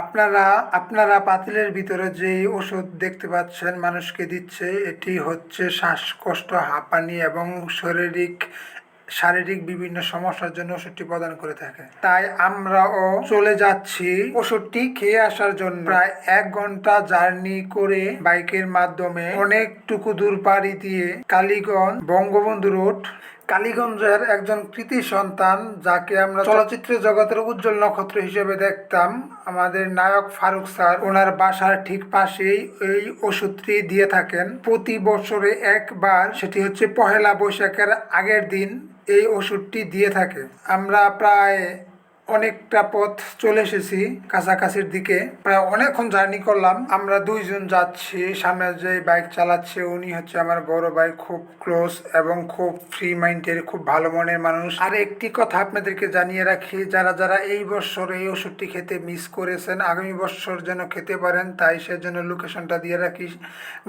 আপনারা আপনারা পাতিলের ভিতরে যেই ওষুধ দেখতে পাচ্ছেন মানুষকে দিচ্ছে, এটি হচ্ছে শ্বাসকষ্ট, হাঁপানি এবং শারীরিক শারীরিক বিভিন্ন সমস্যার জন্য ওষুধটি প্রদান করে থাকে। তাই আমরাও চলে যাচ্ছি ওষুধটি খেয়ে আসার জন্য। প্রায় এক ঘণ্টা জার্নি করে বাইকের মাধ্যমে অনেকটুকু দূর পাড়ি দিয়ে কালীগঞ্জ বঙ্গবন্ধু রোড কালীগঞ্জের একজন কৃতি সন্তান, যাকে আমরা চলচ্চিত্র জগতের উজ্জ্বল নক্ষত্র হিসেবে দেখতাম। আমাদের নায়ক ফারুক স্যার ওনার বাসার ঠিক পাশেই এই ওষুধটি দিয়ে থাকেন। প্রতি বছরে একবার, সেটি হচ্ছে পহেলা বৈশাখের আগের দিন, এই ওষুধটি দিয়ে থাকে। আমরা প্রায় অনেকটা পথ চলে এসেছি কাছাকাছির দিকে। প্রায় অনেকক্ষণ জার্নি করলাম। আমরা দুইজন যাচ্ছি, সামনে যে বাইক চালাচ্ছে উনি হচ্ছে আমার বড় ভাই, খুব ক্লোজ এবং খুব ফ্রি মাইন্ডের, খুব ভালো মনের মানুষ। আর একটি কথা আপনাদেরকে জানিয়ে রাখি, যারা যারা এই বছর এই ওষুধটি খেতে মিস করেছেন, আগামী বছর যেন খেতে পারেন, তাই সেজন্য লোকেশনটা দিয়ে রাখি।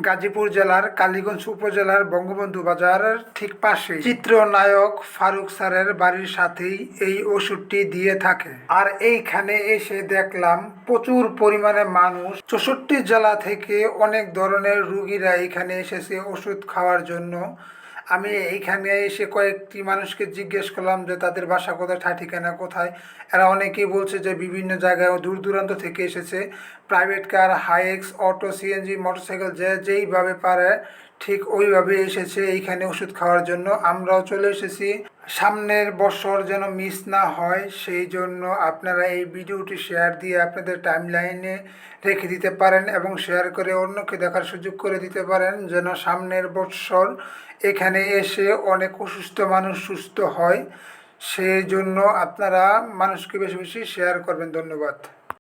গাজীপুর জেলার কালীগঞ্জ উপজেলার বঙ্গবন্ধু বাজারের ঠিক পাশে চিত্রনায়ক ফারুক স্যারের বাড়ির সাথেই এই ওষুধটি দিয়ে থাকে আর এইখানে এসে দেখলাম প্রচুর পরিমাণে মানুষ। চৌষট্টি জেলা থেকে অনেক ধরনের রুগীরা এখানে এসেছে ওষুধ খাওয়ার জন্য। আমি এইখানে এসে কয়েকটি মানুষকে জিজ্ঞেস করলাম যে, তাদের বাসা কোথায়? ঠা ঠিকানা কোথায়? এরা অনেকেই বলছে যে, বিভিন্ন জায়গায় দূর দূরান্ত থেকে এসেছে। Private car Hiace auto CNG motorcycle যে যেইভাবে পারে ঠিক ওইভাবে এসেছে এইখানে ওষুধ খাওয়ার জন্য। আমরাও চলে এসেছি। সামনের বছর যেন মিস না হয়, সেই জন্য আপনারা এই ভিডিওটি শেয়ার দিয়ে আপনাদের টাইম লাইনে রেখে দিতে পারেন এবং শেয়ার করে অন্যকে দেখার সুযোগ করে দিতে পারেন যেন সামনের বছর এখানে এসে অনেক অসুস্থ মানুষ সুস্থ হয়। সেই জন্য আপনারা মানুষকে বেশি বেশি শেয়ার করবেন। ধন্যবাদ।